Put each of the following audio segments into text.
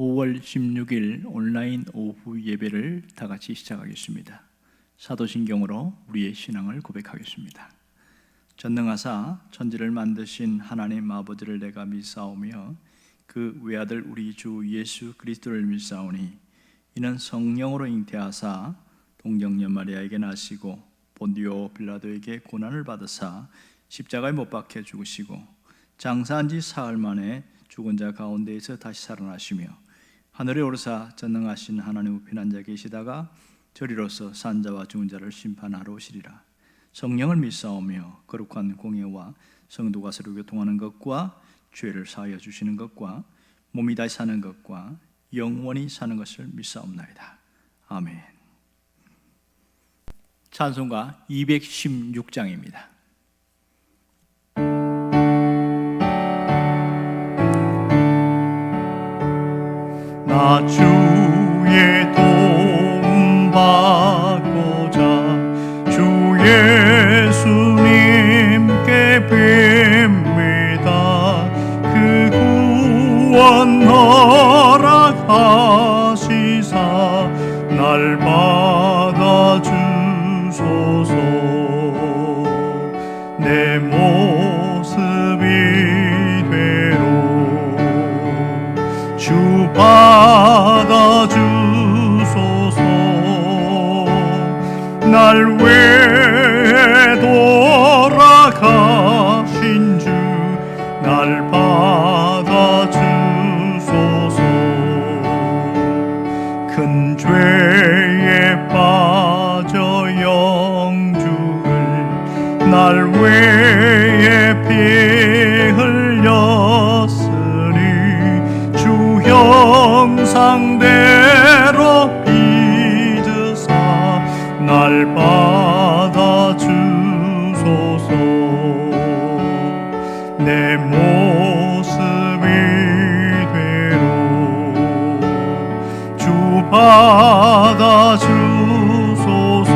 5월 16일 온라인 오후 예배를 다 같이 시작하겠습니다. 사도신경으로 우리의 신앙을 고백하겠습니다. 전능하사 천지를 만드신 하나님 아버지를 내가 믿사오며 그 외아들 우리 주 예수 그리스도를 믿사오니 이는 성령으로 잉태하사 동정녀 마리아에게 나시고 본디오 빌라도에게 고난을 받으사 십자가에 못 박혀 죽으시고 장사한 지 사흘 만에 죽은 자 가운데에서 다시 살아나시며 하늘에 오르사 전능하신 하나님 우편한 자 계시다가 저리로서 산자와 죽은 자를 심판하러 오시리라. 성령을 믿사오며 거룩한 공예와 성도가 서로 교통하는 것과 죄를 사하여 주시는 것과 몸이 다시 사는 것과 영원히 사는 것을 믿사옵나이다. 아멘. 찬송가 216장입니다 나 주의 날 받아 주소서. 내 모습이 되로 주 받아 주소서.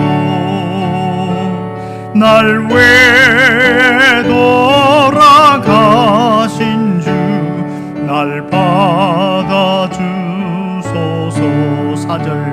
날주날 받아 주소서. 사절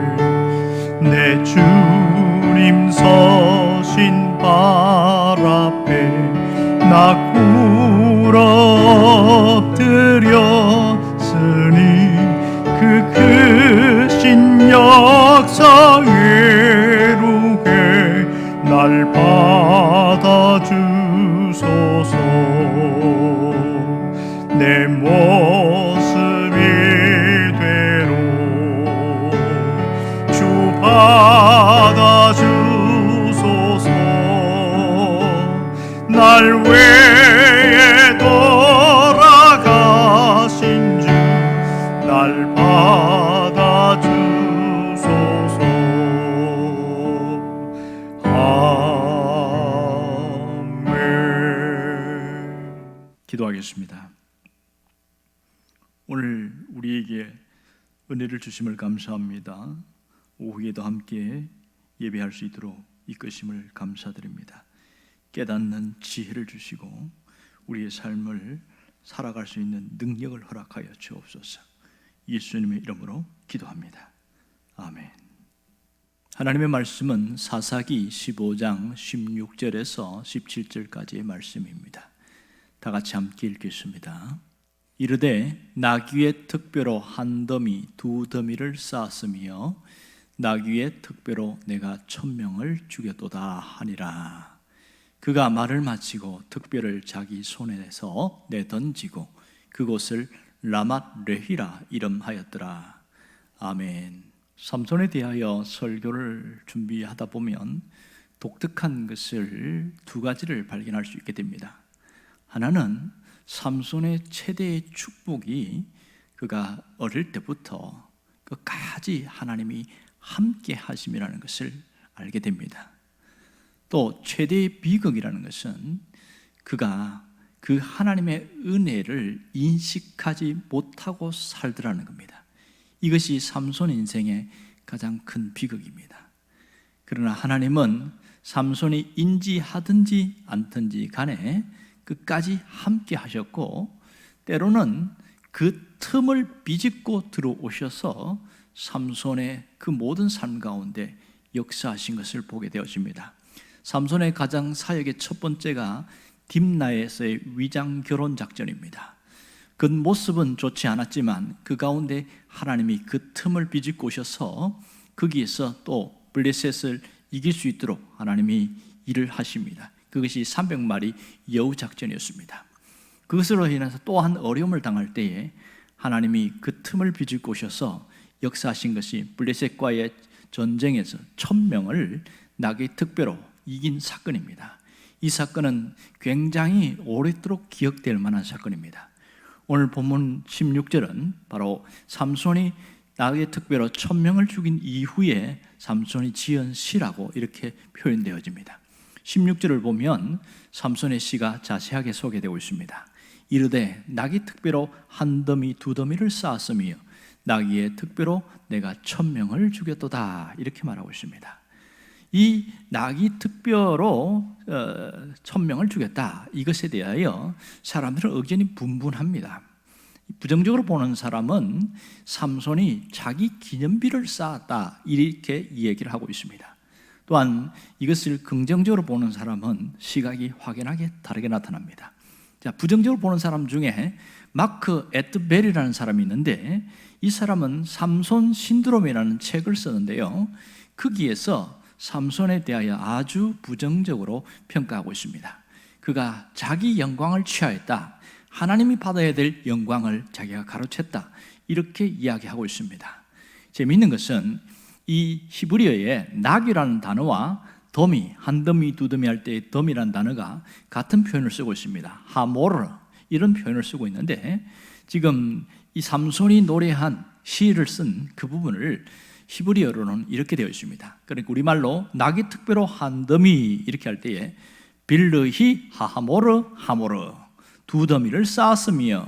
기도하겠습니다. 오늘 우리에게 은혜를 주심을 감사합니다. 오후에도 함께 예배할 수 있도록 이끄심을 감사드립니다. 깨닫는 지혜를 주시고 우리의 삶을 살아갈 수 있는 능력을 허락하여 주옵소서. 예수님의 이름으로 기도합니다. 아멘. 하나님의 말씀은 사사기 15장 16절에서 17절까지의 말씀입니다. 다 같이 함께 읽겠습니다. 이르되 나귀의 특별로 한 더미 두 더미를 쌓았으며 나귀의 특별로 내가 천명을 죽였도다 하니라. 그가 말을 마치고 특별을 자기 손에서 내던지고 그곳을 라맛 레히라 이름하였더라. 아멘. 삼손에 대하여 설교를 준비하다 보면 독특한 것을 두 가지를 발견할 수 있게 됩니다. 하나는 삼손의 최대의 축복이 그가 어릴 때부터 끝까지 하나님이 함께 하심이라는 것을 알게 됩니다. 또 최대의 비극이라는 것은 그가 그 하나님의 은혜를 인식하지 못하고 살더라는 겁니다. 이것이 삼손 인생의 가장 큰 비극입니다. 그러나 하나님은 삼손이 인지하든지 않든지 간에 끝까지 함께 하셨고 때로는 그 틈을 비집고 들어오셔서 삼손의 그 모든 삶 가운데 역사하신 것을 보게 되어집니다. 삼손의 가장 사역의 첫 번째가 딥나에서의 위장 결혼 작전입니다. 그 모습은 좋지 않았지만 그 가운데 하나님이 그 틈을 비집고 오셔서 거기에서 또 블레셋을 이길 수 있도록 하나님이 일을 하십니다. 그것이 300마리 여우 작전이었습니다. 그것으로 인해서 또한 어려움을 당할 때에 하나님이 그 틈을 비집고 오셔서 역사하신 것이 블레셋과의 전쟁에서 천명을 낙의 특배로 이긴 사건입니다. 이 사건은 굉장히 오랫도록 기억될 만한 사건입니다. 오늘 본문 16절은 바로 삼손이 낙의 특배로 천명을 죽인 이후에 삼손이 지은 시라고 이렇게 표현되어집니다. 16절을 보면 삼손의 시가 자세하게 소개되고 있습니다. 이르되 낙이 특배로 한 더미 두 더미를 쌓았으며 낙이의 특배로 내가 천명을 죽였도다 이렇게 말하고 있습니다. 이 낙이 특별로 어, 천명을 죽였다 이것에 대하여 사람들은 의견이 분분합니다. 부정적으로 보는 사람은 삼손이 자기 기념비를 쌓았다 이렇게 얘기를 하고 있습니다. 또한 이것을 긍정적으로 보는 사람은 시각이 확연하게 다르게 나타납니다. 자, 부정적으로 보는 사람 중에 마크 에트벨이라는 사람이 있는데 이 사람은 삼손 신드롬이라는 책을 쓰는데요. 거기에서 삼손에 대하여 아주 부정적으로 평가하고 있습니다. 그가 자기 영광을 취하였다. 하나님이 받아야 될 영광을 자기가 가로챘다. 이렇게 이야기하고 있습니다. 재미있는 것은 이 히브리어의 낙이라는 단어와 더미, 한 더미, 두 더미 할 때 더미라는 단어가 같은 표현을 쓰고 있습니다. 하모르 이런 표현을 쓰고 있는데 지금 이 삼손이 노래한 시를 쓴 그 부분을 히브리어로는 이렇게 되어 있습니다. 그러니까 우리말로 낙이 특별로 한 더미 이렇게 할 때에 빌르히 하하모르 하모르 두 더미를 쌓았으며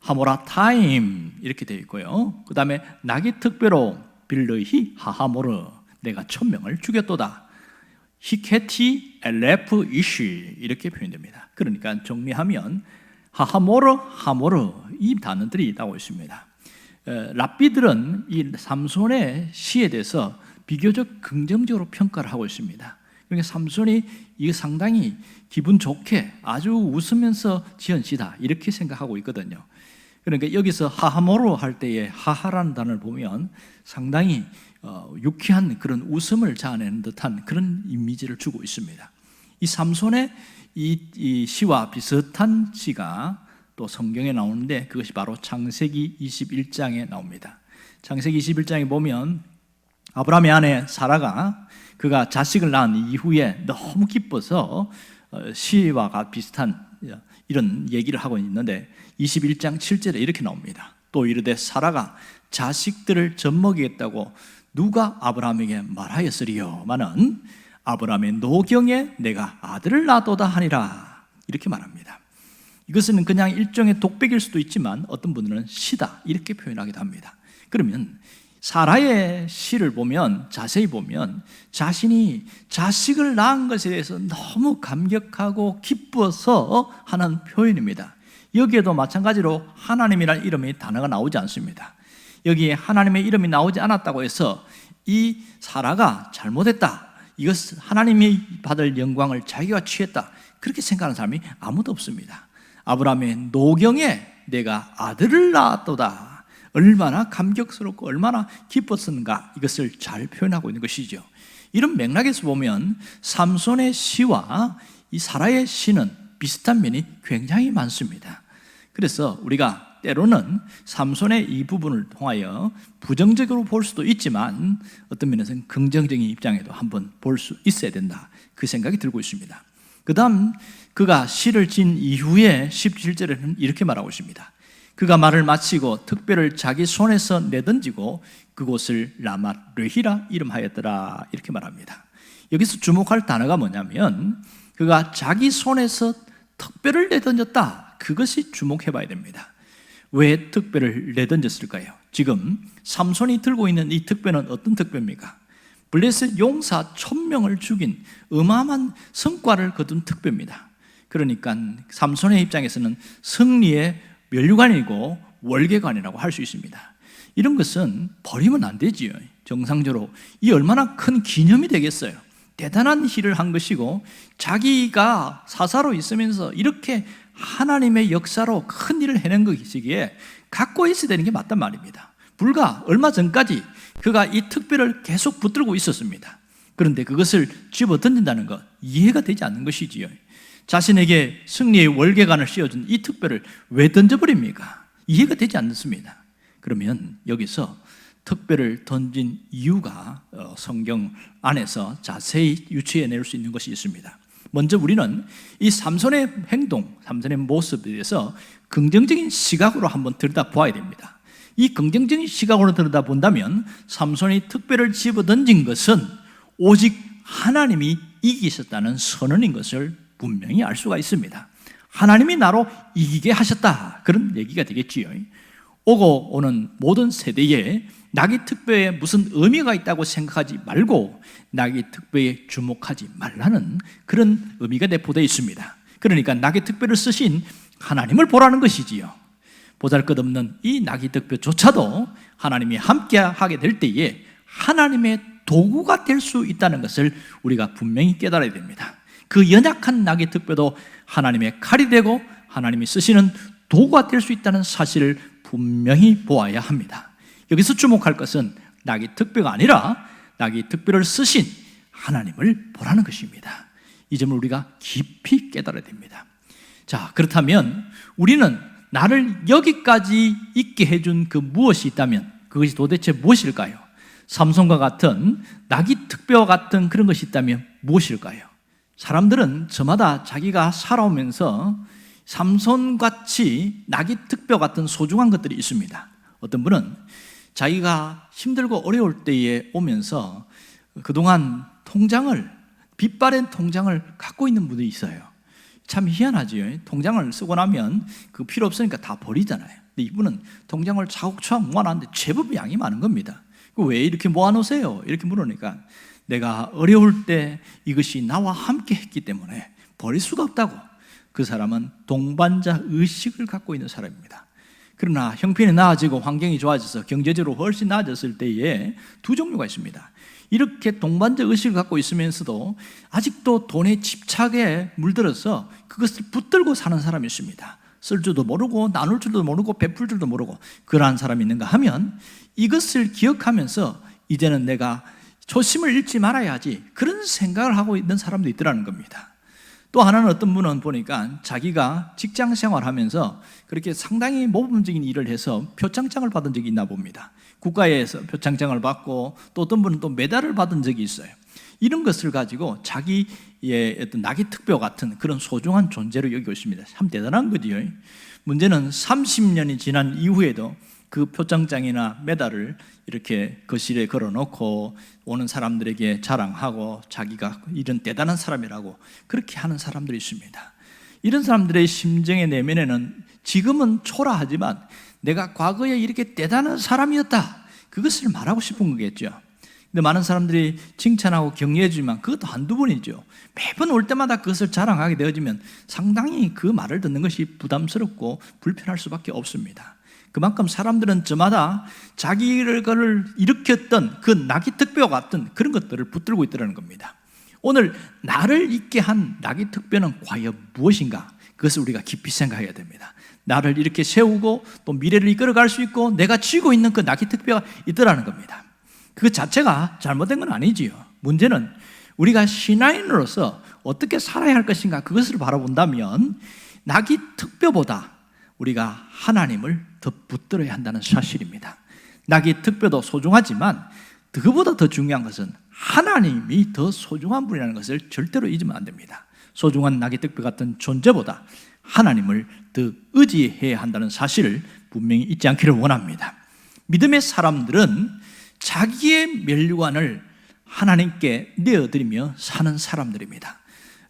하모라 타임 이렇게 되어 있고요. 그 다음에 낙이 특별로 빌르히 하하모르 내가 천명을 죽였도다. 히케티 엘레프 이시 이렇게 표현됩니다. 그러니까 정리하면 하하모르 하모르 이 단어들이 나오고 있습니다. 에, 랍비들은 이 삼손의 시에 대해서 비교적 긍정적으로 평가를 하고 있습니다. 그러니까 삼손이 이게 상당히 기분 좋게 아주 웃으면서 지은 시다 이렇게 생각하고 있거든요. 그러니까 여기서 하하모로 할 때에 하하라는 단어를 보면 상당히 어, 유쾌한 그런 웃음을 자아내는 듯한 그런 이미지를 주고 있습니다. 이 삼손의 이, 이 시와 비슷한 시가 또 성경에 나오는데 그것이 바로 창세기 21장에 나옵니다. 창세기 21장에 보면 아브라함의 아내 사라가 그가 자식을 낳은 이후에 너무 기뻐서 어, 시와 비슷한 이런 얘기를 하고 있는데 21장 7절에 이렇게 나옵니다. 또 이르되 사라가 자식들을 젖먹이겠다고 누가 아브라함에게 말하였으리요 마는 아브라함의 노경에 내가 아들을 낳도다 하니라 이렇게 말합니다. 이것은 그냥 일종의 독백일 수도 있지만 어떤 분들은 시다 이렇게 표현하기도 합니다. 그러면 사라의 시를 보면 자세히 보면 자신이 자식을 낳은 것에 대해서 너무 감격하고 기뻐서 하는 표현입니다. 여기에도 마찬가지로 하나님이라는 이름의 단어가 나오지 않습니다. 여기에 하나님의 이름이 나오지 않았다고 해서 이 사라가 잘못했다. 이것 하나님이 받을 영광을 자기가 취했다. 그렇게 생각하는 사람이 아무도 없습니다. 아브라함의 노경에 내가 아들을 낳았도다. 얼마나 감격스럽고 얼마나 기뻤었는가 이것을 잘 표현하고 있는 것이죠. 이런 맥락에서 보면 삼손의 시와 이 사라의 시는 비슷한 면이 굉장히 많습니다. 그래서 우리가 때로는 삼손의 이 부분을 통하여 부정적으로 볼 수도 있지만 어떤 면에서는 긍정적인 입장에도 한번 볼 수 있어야 된다. 그 생각이 들고 있습니다. 그 다음 그가 시를 진 이후에 17절에는 이렇게 말하고 있습니다. 그가 말을 마치고 특별을 자기 손에서 내던지고 그곳을 라마르히라 이름하였더라 이렇게 말합니다. 여기서 주목할 단어가 뭐냐면 그가 자기 손에서 특별을 내던졌다. 그것이 주목해 봐야 됩니다. 왜 특별을 내던졌을까요? 지금 삼손이 들고 있는 이 특별은 어떤 특별입니까? 블레셋 용사 천명을 죽인 어마어마한 성과를 거둔 특별입니다. 그러니까 삼손의 입장에서는 승리의 면류관이고 월계관이라고 할 수 있습니다. 이런 것은 버리면 안 되지요. 정상적으로 이 얼마나 큰 기념이 되겠어요. 대단한 일을 한 것이고 자기가 사사로 있으면서 이렇게 하나님의 역사로 큰 일을 해낸 것이기에 갖고 있어야 되는 게 맞단 말입니다. 불과 얼마 전까지 그가 이 특별을 계속 붙들고 있었습니다. 그런데 그것을 집어 던진다는 것 이해가 되지 않는 것이지요. 자신에게 승리의 월계관을 씌워준 이 특별을 왜 던져버립니까? 이해가 되지 않습니다. 그러면 여기서 특별을 던진 이유가 어, 성경 안에서 자세히 유추해 낼 수 있는 것이 있습니다. 먼저 우리는 이 삼손의 행동, 삼손의 모습에 대해서 긍정적인 시각으로 한번 들여다보아야 됩니다. 이 긍정적인 시각으로 들여다본다면 삼손이 특별을 집어 던진 것은 오직 하나님이 이기셨다는 선언인 것을 분명히 알 수가 있습니다. 하나님이 나로 이기게 하셨다. 그런 얘기가 되겠지요. 오고 오는 모든 세대에 낙이 특별에 무슨 의미가 있다고 생각하지 말고 낙이 특별에 주목하지 말라는 그런 의미가 내포되어 있습니다. 그러니까 낙이 특별을 쓰신 하나님을 보라는 것이지요. 보잘 것 없는 이 낙이 특별조차도 하나님이 함께 하게 될 때에 하나님의 도구가 될 수 있다는 것을 우리가 분명히 깨달아야 됩니다. 그 연약한 낙이 특별도 하나님의 칼이 되고 하나님이 쓰시는 도구가 될 수 있다는 사실을 분명히 보아야 합니다. 여기서 주목할 것은 낙이 특별가 아니라 낙이 특별을 쓰신 하나님을 보라는 것입니다. 이 점을 우리가 깊이 깨달아야 됩니다. 자, 그렇다면 우리는 나를 여기까지 있게 해준 그 무엇이 있다면 그것이 도대체 무엇일까요? 삼손과 같은 낙이 특별와 같은 그런 것이 있다면 무엇일까요? 사람들은 저마다 자기가 살아오면서 삼손같이 낙이 특별 같은 소중한 것들이 있습니다. 어떤 분은 자기가 힘들고 어려울 때에 오면서 그동안 통장을 빛바랜 통장을 갖고 있는 분들이 있어요. 참 희한하지요. 통장을 쓰고 나면 그 필요 없으니까 다 버리잖아요. 근데 이분은 통장을 차곡차곡 모아놨는데 제법 양이 많은 겁니다. 그왜 이렇게 모아놓으세요? 이렇게 물으니까 내가 어려울 때 이것이 나와 함께 했기 때문에 버릴 수가 없다고. 그 사람은 동반자 의식을 갖고 있는 사람입니다. 그러나 형편이 나아지고 환경이 좋아져서 경제적으로 훨씬 나아졌을 때에 두 종류가 있습니다. 이렇게 동반자 의식을 갖고 있으면서도 아직도 돈의 집착에 물들어서 그것을 붙들고 사는 사람이 있습니다. 쓸 줄도 모르고 나눌 줄도 모르고 베풀 줄도 모르고 그러한 사람이 있는가 하면 이것을 기억하면서 이제는 내가 초심을 잃지 말아야지 그런 생각을 하고 있는 사람도 있더라는 겁니다. 또 하나는 어떤 분은 보니까 자기가 직장 생활하면서 그렇게 상당히 모범적인 일을 해서 표창장을 받은 적이 있나 봅니다. 국가에서 표창장을 받고 또 어떤 분은 또 메달을 받은 적이 있어요. 이런 것을 가지고 자기의 어떤 낙이 특별 같은 그런 소중한 존재로 여기고 있습니다. 참 대단한 거지요. 문제는 30년이 지난 이후에도 그 표창장이나 메달을 이렇게 거실에 걸어놓고 오는 사람들에게 자랑하고 자기가 이런 대단한 사람이라고 그렇게 하는 사람들이 있습니다. 이런 사람들의 심정의 내면에는 지금은 초라하지만 내가 과거에 이렇게 대단한 사람이었다. 그것을 말하고 싶은 거겠죠. 근데 많은 사람들이 칭찬하고 격려해주지만 그것도 한두 번이죠. 매번 올 때마다 그것을 자랑하게 되어지면 상당히 그 말을 듣는 것이 부담스럽고 불편할 수밖에 없습니다. 그만큼 사람들은 저마다 자기를 를 일으켰던 그 낙이 특별 같은 그런 것들을 붙들고 있더라는 겁니다. 오늘 나를 있게 한 낙이 특별은 과연 무엇인가? 그것을 우리가 깊이 생각해야 됩니다. 나를 이렇게 세우고 또 미래를 이끌어갈 수 있고 내가 쥐고 있는 그 낙이 특별가 있더라는 겁니다. 그 자체가 잘못된 건 아니지요. 문제는 우리가 신앙인으로서 어떻게 살아야 할 것인가 그것을 바라본다면 낙이 특별보다 우리가 하나님을 더 붙들어야 한다는 사실입니다. 낙이 특별도 소중하지만 그보다 더 중요한 것은 하나님이 더 소중한 분이라는 것을 절대로 잊으면 안 됩니다. 소중한 낙이 특별 같은 존재보다 하나님을 더 의지해야 한다는 사실을 분명히 잊지 않기를 원합니다. 믿음의 사람들은 자기의 멸류관을 하나님께 내어드리며 사는 사람들입니다.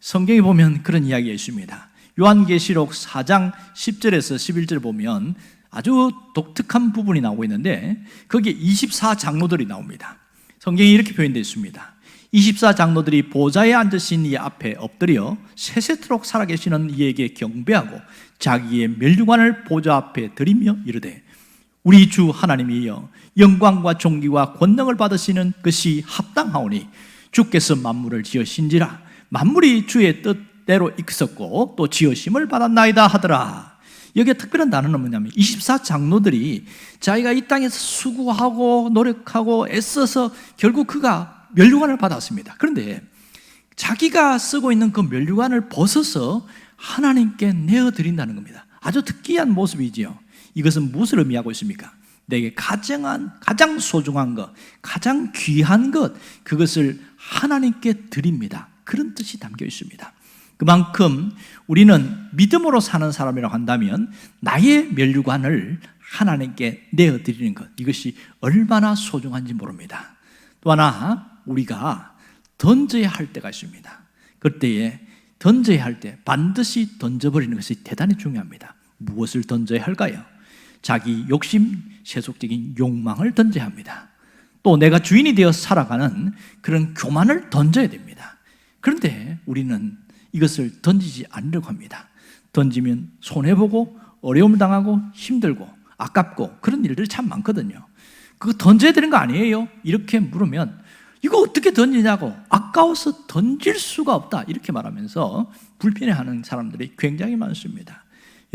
성경에 보면 그런 이야기가 있습니다. 요한계시록 4장 10절에서 11절 보면 아주 독특한 부분이 나오고 있는데 거기에 24장로들이 나옵니다. 성경이 이렇게 표현되어 있습니다. 24 장로들이 보좌에 앉으신 이 앞에 엎드려 세세토록 살아계시는 이에게 경배하고 자기의 멸류관을 보좌 앞에 드리며 이르되 우리 주 하나님이여 영광과 존귀와 권능을 받으시는 것이 합당하오니 주께서 만물을 지으신지라 만물이 주의 뜻 대로 있었고 또 지으심을 받았나이다 하더라 여기에 특별한 단어는 뭐냐면 24 장로들이 자기가 이 땅에서 수고하고 노력하고 애써서 결국 그가 멸류관을 받았습니다 그런데 자기가 쓰고 있는 그 멸류관을 벗어서 하나님께 내어 드린다는 겁니다. 아주 특이한 모습이지요. 이것은 무엇을 의미하고 있습니까? 내게 가장, 가장 소중한 것, 가장 귀한 것, 그것을 하나님께 드립니다. 그런 뜻이 담겨 있습니다. 그만큼 우리는 믿음으로 사는 사람이라고 한다면 나의 멸류관을 하나님께 내어드리는 것, 이것이 얼마나 소중한지 모릅니다. 또 하나, 우리가 던져야 할 때가 있습니다. 그때에 던져야 할 때 반드시 던져버리는 것이 대단히 중요합니다. 무엇을 던져야 할까요? 자기 욕심, 세속적인 욕망을 던져야 합니다. 또 내가 주인이 되어 살아가는 그런 교만을 던져야 됩니다. 그런데 우리는 이것을 던지지 않으려고 합니다. 던지면 손해보고 어려움 당하고 힘들고 아깝고 그런 일들이 참 많거든요. 그거 던져야 되는 거 아니에요? 이렇게 물으면 이거 어떻게 던지냐고 아까워서 던질 수가 없다 이렇게 말하면서 불편해하는 사람들이 굉장히 많습니다.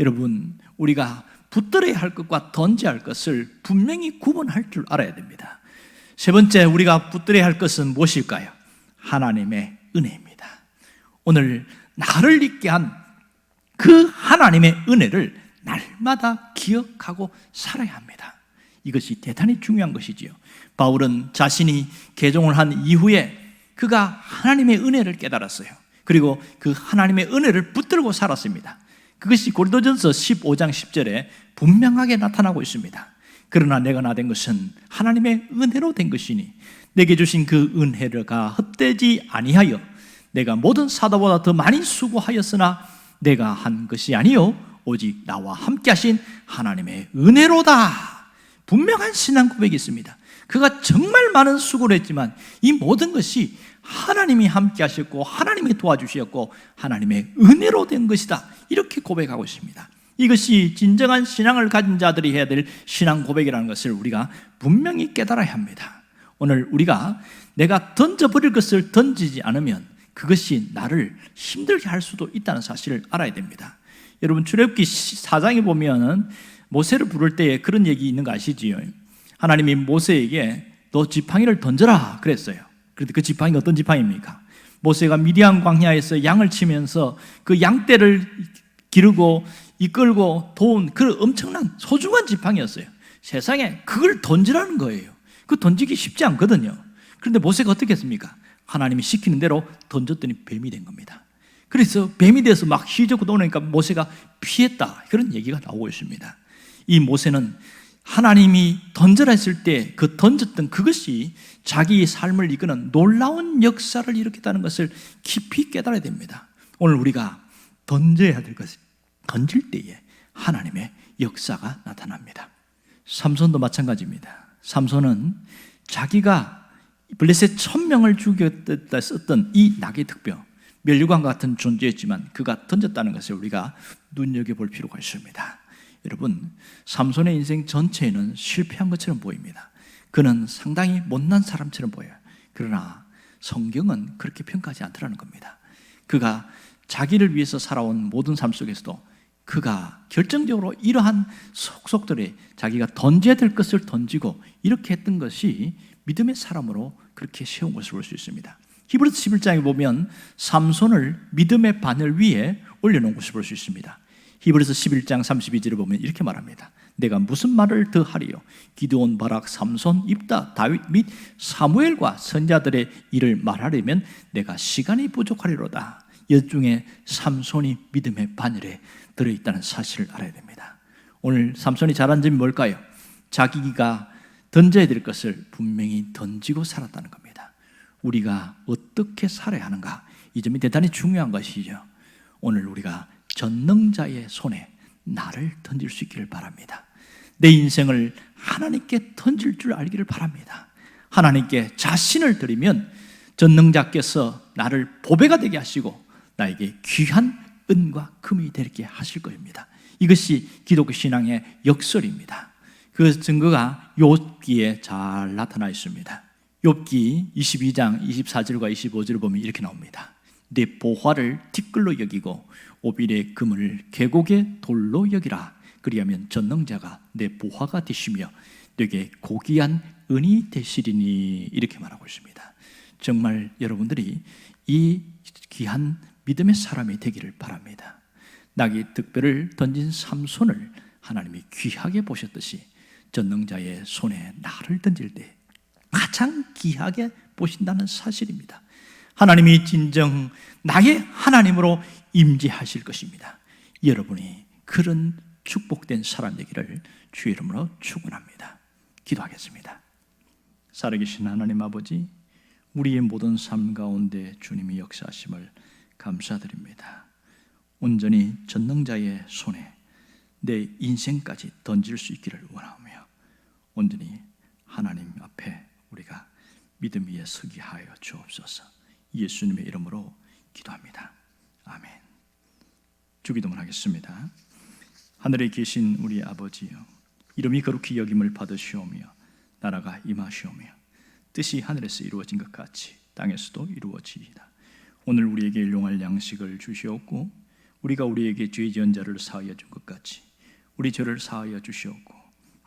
여러분 우리가 붙들어야 할 것과 던져야 할 것을 분명히 구분할 줄 알아야 됩니다. 세 번째 우리가 붙들어야 할 것은 무엇일까요? 하나님의 은혜입니다. 오늘 나를 있게 한 그 하나님의 은혜를 날마다 기억하고 살아야 합니다. 이것이 대단히 중요한 것이지요. 바울은 자신이 개종을 한 이후에 그가 하나님의 은혜를 깨달았어요. 그리고 그 하나님의 은혜를 붙들고 살았습니다. 그것이 고린도전서 15장 10절에 분명하게 나타나고 있습니다. 그러나 내가 나 된 것은 하나님의 은혜로 된 것이니 내게 주신 그 은혜가 헛되지 아니하여 내가 모든 사도보다 더 많이 수고하였으나 내가 한 것이 아니요 오직 나와 함께 하신 하나님의 은혜로다. 분명한 신앙 고백이 있습니다. 그가 정말 많은 수고를 했지만 이 모든 것이 하나님이 함께 하셨고 하나님이 도와주셨고 하나님의 은혜로 된 것이다. 이렇게 고백하고 있습니다. 이것이 진정한 신앙을 가진 자들이 해야 될 신앙 고백이라는 것을 우리가 분명히 깨달아야 합니다. 오늘 우리가 내가 던져버릴 것을 던지지 않으면 그것이 나를 힘들게 할 수도 있다는 사실을 알아야 됩니다. 여러분 출애굽기 4장에 보면은 모세를 부를 때에 그런 얘기 있는 거 아시지요? 하나님이 모세에게 너 지팡이를 던져라 그랬어요. 그런데 그 지팡이가 어떤 지팡이입니까? 모세가 미디안 광야에서 양을 치면서 그 양떼를 기르고 이끌고 도운 그 엄청난 소중한 지팡이였어요. 세상에 그걸 던지라는 거예요. 그 던지기 쉽지 않거든요. 그런데 모세가 어떻게 했습니까? 하나님이 시키는 대로 던졌더니 뱀이 된 겁니다. 그래서 뱀이 돼서 막 휘젓고 노니까 모세가 피했다. 그런 얘기가 나오고 있습니다. 이 모세는 하나님이 던져라 했을 때 그 던졌던 그것이 자기의 삶을 이끄는 놀라운 역사를 일으켰다는 것을 깊이 깨달아야 됩니다. 오늘 우리가 던져야 될 것이 던질 때에 하나님의 역사가 나타납니다. 삼손도 마찬가지입니다. 삼손은 자기가 블레셋 천명을 죽였다 썼던 이 낙의 특병 멸류관 같은 존재였지만 그가 던졌다는 것을 우리가 눈여겨볼 필요가 있습니다. 여러분, 삼손의 인생 전체에는 실패한 것처럼 보입니다. 그는 상당히 못난 사람처럼 보여요. 그러나 성경은 그렇게 평가하지 않더라는 겁니다. 그가 자기를 위해서 살아온 모든 삶 속에서도 그가 결정적으로 이러한 속속들에 자기가 던져야 될 것을 던지고 이렇게 했던 것이 믿음의 사람으로 그렇게 세운 것을 볼 수 있습니다. 히브리서 11장에 보면 삼손을 믿음의 바늘 위에 올려놓은 것을 볼 수 있습니다. 히브리서 11장 32절을 보면 이렇게 말합니다. 내가 무슨 말을 더 하리요? 기드온, 바락, 삼손, 입다, 다윗 및 사무엘과 선자들의 일을 말하려면 내가 시간이 부족하리로다. 여중에 삼손이 믿음의 바늘에 들어있다는 사실을 알아야 됩니다. 오늘 삼손이 잘한 점이 뭘까요? 자기가 던져야 될 것을 분명히 던지고 살았다는 겁니다. 우리가 어떻게 살아야 하는가? 이 점이 대단히 중요한 것이죠. 오늘 우리가 전능자의 손에 나를 던질 수 있기를 바랍니다. 내 인생을 하나님께 던질 줄 알기를 바랍니다. 하나님께 자신을 드리면 전능자께서 나를 보배가 되게 하시고 나에게 귀한 은과 금이 되게 하실 것입니다. 이것이 기독교 신앙의 역설입니다. 그 증거가 욥기에 잘 나타나 있습니다. 욥기 22장 24절과 25절을 보면 이렇게 나옵니다. 내 보화를 티끌로 여기고 오빌의 금을 계곡의 돌로 여기라. 그리하면 전능자가 내 보화가 되시며 내게 고귀한 은이 되시리니 이렇게 말하고 있습니다. 정말 여러분들이 이 귀한 믿음의 사람이 되기를 바랍니다. 낙이 득별을 던진 삼손을 하나님이 귀하게 보셨듯이 전능자의 손에 나를 던질 때 가장 귀하게 보신다는 사실입니다. 하나님이 진정 나의 하나님으로 임재하실 것입니다. 여러분이 그런 축복된 사람 되기를 주 이름으로 축원합니다. 기도하겠습니다. 살아계신 하나님 아버지, 우리의 모든 삶 가운데 주님이 역사하심을 감사드립니다. 온전히 전능자의 손에 내 인생까지 던질 수 있기를 원하며 온전히 하나님 앞에 우리가 믿음 위에 서기 하여 주옵소서. 예수님의 이름으로 기도합니다. 아멘. 주기도문 하겠습니다. 하늘에 계신 우리 아버지여, 이름이 거룩히 여김을 받으시오며 나라가 임하시오며 뜻이 하늘에서 이루어진 것 같이 땅에서도 이루어지이다. 오늘 우리에게 일용할 양식을 주시옵고 우리가 우리에게 죄 지은 자를 사하여 준 것 같이 우리 죄를 사하여 주시옵고